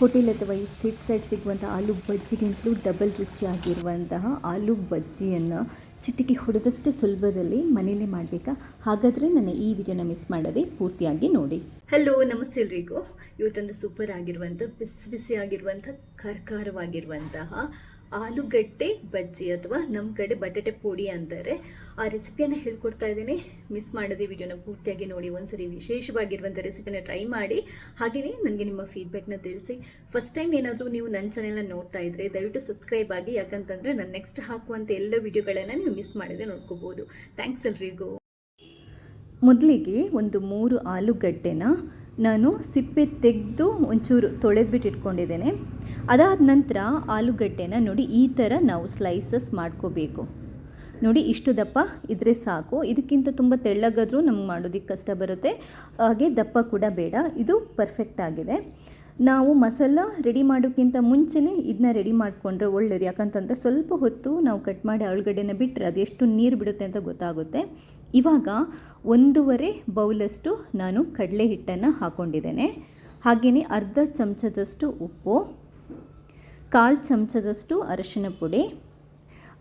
Hotel ಅಥವಾ ಈ street side ಸಿಗುವಂಥ ಆಲೂ ಬಜ್ಜಿಗಿಂತಲೂ ಡಬಲ್ ರುಚಿಯಾಗಿರುವಂತಹ ಆಲೂ ಬಜ್ಜಿಯನ್ನು ಚಿಟಿಕೆ ಹೊಡೆದಷ್ಟೇ ಸುಲಭದಲ್ಲಿ ಮನೇಲಿ ಮಾಡಬೇಕಾ? ಹಾಗಾದರೆ ನನ್ನ ಈ ವಿಡಿಯೋನ ಮಿಸ್ ಮಾಡದೆ ಪೂರ್ತಿಯಾಗಿ ನೋಡಿ. ಹಲೋ ನಮಸ್ತೆ ಎಲ್ರಿಗೂ. ಇವತ್ತೊಂದು ಸೂಪರ್ ಆಗಿರುವಂಥ, ಬಿಸಿ ಬಿಸಿ ಆಗಿರುವಂಥ ಖಾರವಾಗಿರುವಂತಹ ಆಲೂಗಡ್ಡೆ ಬಜ್ಜಿ ಅಥವಾ ನಮ್ಮ ಕಡೆ ಬಟಾಟೆ ಪುಡಿ ಅಂತಾರೆ ಆ ರೆಸಿಪಿಯನ್ನು ಹೇಳ್ಕೊಡ್ತಾ ಇದ್ದೀನಿ. ಮಿಸ್ ಮಾಡದೆ ವಿಡಿಯೋನ ಪೂರ್ತಿಯಾಗಿ ನೋಡಿ. ಒಂದ್ಸರಿ ವಿಶೇಷವಾಗಿರುವಂಥ ರೆಸಿಪಿನ ಟ್ರೈ ಮಾಡಿ. ಹಾಗೆಯೇ ನನಗೆ ನಿಮ್ಮ ಫೀಡ್ಬ್ಯಾಕ್ನ ತಿಳಿಸಿ. ಫಸ್ಟ್ ಟೈಮ್ ಏನಾದರೂ ನೀವು ನನ್ನ ಚಾನೆಲ್ನ ನೋಡ್ತಾ ಇದ್ದರೆ ದಯವಿಟ್ಟು ಸಬ್ಸ್ಕ್ರೈಬ್ ಆಗಿ. ಯಾಕಂತಂದರೆ ನಾನು ನೆಕ್ಸ್ಟ್ ಹಾಕುವಂಥ ಎಲ್ಲ ವಿಡಿಯೋಗಳನ್ನು ನೀವು ಮಿಸ್ ಮಾಡದೆ ನೋಡ್ಕೋಬೋದು. ಥ್ಯಾಂಕ್ಸ್ ಎಲ್ರಿಗೂ. ಮೊದಲಿಗೆ ಒಂದು ಮೂರು ಆಲೂಗಡ್ಡೆನ ನಾನು ಸಿಪ್ಪೆ ತೆಗೆದು ಒಂಚೂರು ತೊಳೆದ್ಬಿಟ್ಟು ಇಟ್ಕೊಂಡಿದ್ದೇನೆ ಅದಾದ ನಂತರ ಆಲೂಗಡ್ಡೆನ ನೋಡಿ ಈ ಥರ ನಾವು ಸ್ಲೈಸಸ್ ಮಾಡ್ಕೋಬೇಕು. ನೋಡಿ ಇಷ್ಟು ದಪ್ಪ ಇದ್ರೆ ಸಾಕು. ಇದಕ್ಕಿಂತ ತುಂಬ ತೆಳ್ಳಗಾದರೂ ನಮ್ಗೆ ಮಾಡೋದಕ್ಕೆ ಕಷ್ಟ ಬರುತ್ತೆ. ಹಾಗೆ ದಪ್ಪ ಕೂಡ ಬೇಡ. ಇದು ಪರ್ಫೆಕ್ಟ್ ಆಗಿದೆ. ನಾವು ಮಸಾಲ ರೆಡಿ ಮಾಡೋಕ್ಕಿಂತ ಮುಂಚೆನೇ ಇದನ್ನ ರೆಡಿ ಮಾಡಿಕೊಂಡ್ರೆ ಒಳ್ಳೆಯದು ಯಾಕಂತಂದರೆ ಸ್ವಲ್ಪ ಹೊತ್ತು ನಾವು ಕಟ್ ಮಾಡಿ ಆಲೂಗಡ್ಡೆನ ಬಿಟ್ಟರೆ ಅದು ಎಷ್ಟು ನೀರು ಬಿಡುತ್ತೆ ಅಂತ ಗೊತ್ತಾಗುತ್ತೆ. ಇವಾಗ ಒಂದೂವರೆ ಬೌಲಷ್ಟು ನಾನು ಕಡಲೆ ಹಿಟ್ಟನ್ನು ಹಾಕ್ಕೊಂಡಿದ್ದೇನೆ ಹಾಗೆಯೇ ಅರ್ಧ ಚಮಚದಷ್ಟು ಉಪ್ಪು. ಕಾಲು ಚಮಚದಷ್ಟು ಅರಶಿನ ಪುಡಿ,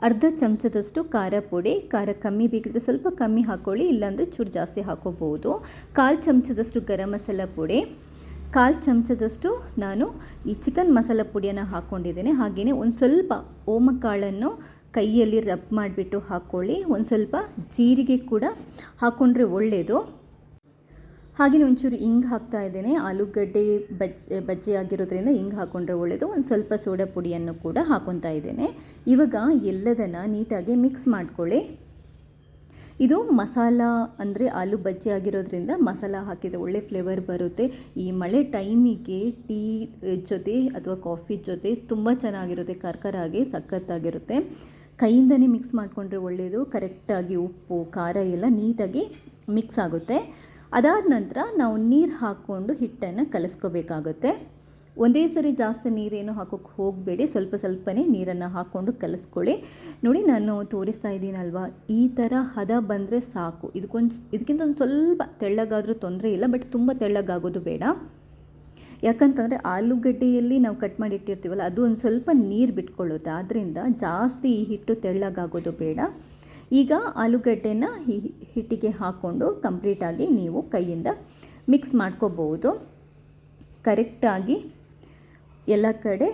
ಅರ್ಧ ಚಮಚದಷ್ಟು ಖಾರ ಪುಡಿ, ಖಾರ ಕಮ್ಮಿ ಬೇಕಿದ್ರೆ ಸ್ವಲ್ಪ ಕಮ್ಮಿ ಹಾಕ್ಕೊಳ್ಳಿ ಇಲ್ಲಾಂದರೆ ಚೂರು ಜಾಸ್ತಿ ಹಾಕೋಬಹುದು. ಕಾಲು ಚಮಚದಷ್ಟು ಗರಂ ಮಸಾಲ ಪುಡಿ, ಕಾಲು ಚಮಚದಷ್ಟು ನಾನು ಈ ಚಿಕನ್ ಮಸಾಲ ಪುಡಿಯನ್ನು ಹಾಕ್ಕೊಂಡಿದ್ದೇನೆ ಹಾಗೆಯೇ ಒಂದು ಸ್ವಲ್ಪ ಓಮಕಾಳನ್ನು ಕೈಯಲ್ಲಿ ರಬ್ ಮಾಡಿಬಿಟ್ಟು ಹಾಕ್ಕೊಳ್ಳಿ ಒಂದು ಸ್ವಲ್ಪ ಜೀರಿಗೆ ಕೂಡ ಹಾಕ್ಕೊಂಡ್ರೆ ಒಳ್ಳೆಯದು ಹಾಗೆಯೇ ಒಂಚೂರು ಹಿಂಗೆ ಹಾಕ್ತಾ ಇದ್ದೇನೆ. ಆಲೂಗಡ್ಡೆ ಬಜ್ಜಿ ಬಜ್ಜಿ ಆಗಿರೋದ್ರಿಂದ ಹಿಂಗೆ ಹಾಕ್ಕೊಂಡ್ರೆ ಒಳ್ಳೆಯದು ಒಂದು ಸ್ವಲ್ಪ ಸೋಡಾ ಪುಡಿಯನ್ನು ಕೂಡ ಹಾಕ್ಕೊತಾ ಇದ್ದೇನೆ. ಇವಾಗ ಎಲ್ಲದನ್ನು ನೀಟಾಗಿ ಮಿಕ್ಸ್ ಮಾಡ್ಕೊಳ್ಳಿ. ಇದು ಮಸಾಲ ಅಂದರೆ ಆಲೂ ಬಜ್ಜಿ ಆಗಿರೋದ್ರಿಂದ ಮಸಾಲ ಹಾಕಿದರೆ ಒಳ್ಳೆ ಫ್ಲೇವರ್ ಬರುತ್ತೆ. ಈ ಮಳೆ ಟೈಮಿಗೆ ಟೀ ಜೊತೆ ಅಥವಾ ಕಾಫಿ ಜೊತೆ ತುಂಬ ಚೆನ್ನಾಗಿರುತ್ತೆ, ಕರ್ಕರಾಗಿ, ಸಖತ್ತಾಗಿರುತ್ತೆ. ಕೈಯಿಂದನೇ ಮಿಕ್ಸ್ ಮಾಡಿಕೊಂಡ್ರೆ ಒಳ್ಳೆಯದು ಕರೆಕ್ಟಾಗಿ ಉಪ್ಪು, ಖಾರ ಎಲ್ಲ ನೀಟಾಗಿ ಮಿಕ್ಸ್ ಆಗುತ್ತೆ. ಅದಾದ ನಂತರ ನಾವು ನೀರು ಹಾಕ್ಕೊಂಡು ಹಿಟ್ಟನ್ನು ಕಲಿಸ್ಕೋಬೇಕಾಗುತ್ತೆ. ಒಂದೇ ಸರಿ ಜಾಸ್ತಿ ನೀರೇನು ಹಾಕೋಕ್ಕೆ ಹೋಗಬೇಡಿ, ಸ್ವಲ್ಪ ಸ್ವಲ್ಪನೇ ನೀರನ್ನು ಹಾಕ್ಕೊಂಡು ಕಲಸ್ಕೊಳ್ಳಿ. ನೋಡಿ ನಾನು ತೋರಿಸ್ತಾ ಇದ್ದೀನಲ್ವಾ, ಈ ಥರ ಹದ ಬಂದರೆ ಸಾಕು. ಇದಕ್ಕೊಂದು ಇದಕ್ಕಿಂತ ಒಂದು ಸ್ವಲ್ಪ ತೆಳ್ಳಗಾದರೂ ತೊಂದರೆ ಇಲ್ಲ, ಬಟ್ ತುಂಬ ತೆಳ್ಳಗಾಗೋದು ಬೇಡ. ಯಾಕಂತಂದರೆ ಆಲೂಗಡ್ಡೆಯಲ್ಲಿ ನಾವು ಕಟ್ ಮಾಡಿ ಇಟ್ಟಿರ್ತೀವಲ್ಲ, ಅದು ಒಂದು ಸ್ವಲ್ಪ ನೀರು ಬಿಟ್ಕೊಳ್ಳುತ್ತೆ. ಆದ್ದರಿಂದ ಜಾಸ್ತಿ ಈ ಹಿಟ್ಟು ತೆಳ್ಳಗಾಗೋದು ಬೇಡ. ಈಗ ಆಲೂಗಡ್ಡೆನ ಹಿಟ್ಟಿಗೆ ಹಾಕ್ಕೊಂಡು ಕಂಪ್ಲೀಟಾಗಿ ನೀವು ಕೈಯಿಂದ ಮಿಕ್ಸ್ ಮಾಡ್ಕೋಬೋದು. ಕರೆಕ್ಟಾಗಿ ಎಲ್ಲ ಕಡೆ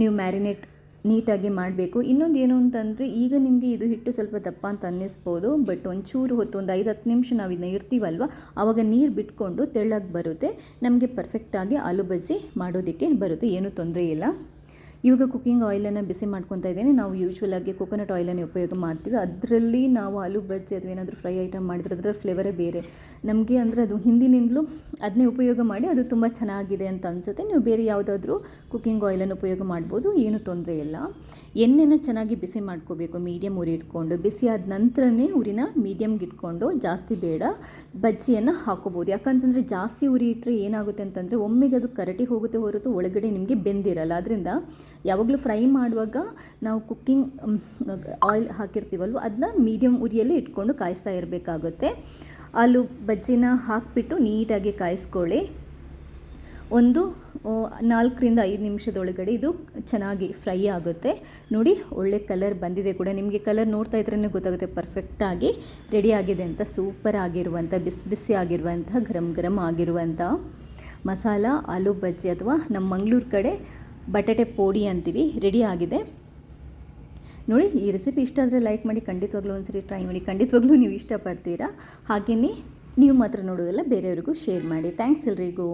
ನೀವು ಮ್ಯಾರಿನೇಟ್ ನೀಟಾಗಿ ಮಾಡಬೇಕು. ಇನ್ನೊಂದು ಏನು ಅಂತಂದರೆ, ಈಗ ನಿಮಗೆ ಇದು ಹಿಟ್ಟು ಸ್ವಲ್ಪ ದಪ್ಪ ಅಂತ ಅನ್ನಿಸ್ಬೋದು ಬಟ್ ಒಂಚೂರು ಹೊತ್ತು ಒಂದು ಐದು ಹತ್ತು ನಿಮಿಷ ನಾವು ಇದನ್ನ ಇರ್ತೀವಲ್ವ ಆವಾಗ ನೀರು ಬಿಟ್ಕೊಂಡು ತೆಳ್ಳಗೆ ಬರುತ್ತೆ. ನಮಗೆ ಪರ್ಫೆಕ್ಟಾಗಿ ಆಲೂ ಬಜ್ಜಿ ಮಾಡೋದಕ್ಕೆ ಬರುತ್ತೆ, ಏನೂ ತೊಂದರೆ ಇಲ್ಲ. ಇವಾಗ ಕುಕ್ಕಿಂಗ್ ಆಯಿಲನ್ನು ಬಿಸಿ ಮಾಡ್ಕೊತಾ ಇದ್ದೇನೆ. ನಾವು ಯೂಶ್ವಲಾಗಿ ಕೊಕೊನಟ್ ಆಯಿಲನ್ನೇ ಉಪಯೋಗ ಮಾಡ್ತೀವಿ. ಅದರಲ್ಲಿ ನಾವು ಆಲೂ ಬಜ್ಜಿ ಅಥವಾ ಏನಾದರೂ ಫ್ರೈ ಐಟಮ್ ಮಾಡಿದ್ರೆ ಅದರ ಫ್ಲೇವರೇ ಬೇರೆ. ನಮಗೆ ಅಂದರೆ ಅದು ಹಿಂದಿನಿಂದಲೂ ಅದನ್ನೇ ಉಪಯೋಗ ಮಾಡಿ ಅದು ತುಂಬ ಚೆನ್ನಾಗಿದೆ ಅಂತ ಅನಿಸುತ್ತೆ. ನೀವು ಬೇರೆ ಯಾವುದಾದ್ರೂ ಕುಕ್ಕಿಂಗ್ ಆಯಿಲನ್ನು ಉಪಯೋಗ ಮಾಡ್ಬೋದು, ಏನೂ ತೊಂದರೆ ಇಲ್ಲ. ಎಣ್ಣೆನ ಚೆನ್ನಾಗಿ ಬಿಸಿ ಮಾಡ್ಕೋಬೇಕು ಮೀಡಿಯಮ್ ಉರಿ ಇಟ್ಕೊಂಡು. ಬಿಸಿ ಆದ ನಂತರನೇ ಉರಿನ ಮೀಡಿಯಮ್ಗೆ ಇಟ್ಕೊಂಡು ಜಾಸ್ತಿ ಬೇಡ, ಬಜ್ಜಿಯನ್ನು ಹಾಕೋಬೋದು. ಯಾಕಂತಂದರೆ ಜಾಸ್ತಿ ಉರಿ ಇಟ್ಟರೆ ಏನಾಗುತ್ತೆ ಅಂತಂದರೆ ಒಮ್ಮೆಗೆ ಅದು ಕರಟಿ ಹೋಗುತ್ತೆ ಹೊರತು ಒಳಗಡೆ ನಿಮಗೆ ಬೆಂದಿರಲ್ಲ. ಅದರಿಂದ ಯಾವಾಗಲೂ ಫ್ರೈ ಮಾಡುವಾಗ ನಾವು ಕುಕ್ಕಿಂಗ್ ಆಯಿಲ್ ಹಾಕಿರ್ತೀವಲ್ವ ಅದನ್ನ ಮೀಡಿಯಮ್ ಉರಿಯಲ್ಲಿ ಇಟ್ಕೊಂಡು ಕಾಯಿಸ್ತಾ ಇರಬೇಕಾಗುತ್ತೆ. ಆಲೂ ಬಜ್ಜಿನ ಹಾಕಿಬಿಟ್ಟು ನೀಟಾಗಿ ಕಾಯಿಸ್ಕೊಳ್ಳಿ. ಒಂದು ನಾಲ್ಕರಿಂದ ಐದು ನಿಮಿಷದೊಳಗಡೆ ಇದು ಚೆನ್ನಾಗಿ ಫ್ರೈ ಆಗುತ್ತೆ. ನೋಡಿ, ಒಳ್ಳೆ ಕಲರ್ ಬಂದಿದೆ ಕೂಡ. ನಿಮಗೆ ಕಲರ್ ನೋಡ್ತಾ ಇದ್ರೇ ಗೊತ್ತಾಗುತ್ತೆ. ಪರ್ಫೆಕ್ಟಾಗಿ ರೆಡಿ ಆಗಿದೆ ಅಂತ ಸೂಪರ್ ಆಗಿರುವಂಥ ಬಿಸಿ ಬಿಸಿ ಆಗಿರುವಂಥ ಗರಂ ಗರಂ ಆಗಿರುವಂಥ ಮಸಾಲ, ಆಲೂ ಬಜ್ಜಿ ಅಥವಾ ನಮ್ಮ ಮಂಗಳೂರು ಕಡೆ ಬಟಾಟೆ ಪೋಡಿ ಅಂತೀವಿ ರೆಡಿ ಆಗಿದೆ. ನೋಡಿ, ಈ ರೆಸಿಪಿ ಇಷ್ಟ ಆದರೆ ಲೈಕ್ ಮಾಡಿ, ಖಂಡಿತವಾಗ್ಲೂ ಒಂದ್ಸರಿ ಟ್ರೈ ಮಾಡಿ, ಖಂಡಿತವಾಗ್ಲೂ ನೀವು ಇಷ್ಟಪಡ್ತೀರಾ. ಹಾಗೆಯೇ ನೀವು ಮಾತ್ರ ನೋಡೋದಲ್ಲ ಬೇರೆಯವ್ರಿಗೂ ಶೇರ್ ಮಾಡಿ. ಥ್ಯಾಂಕ್ಸ್ ಎಲ್ರಿಗೂ.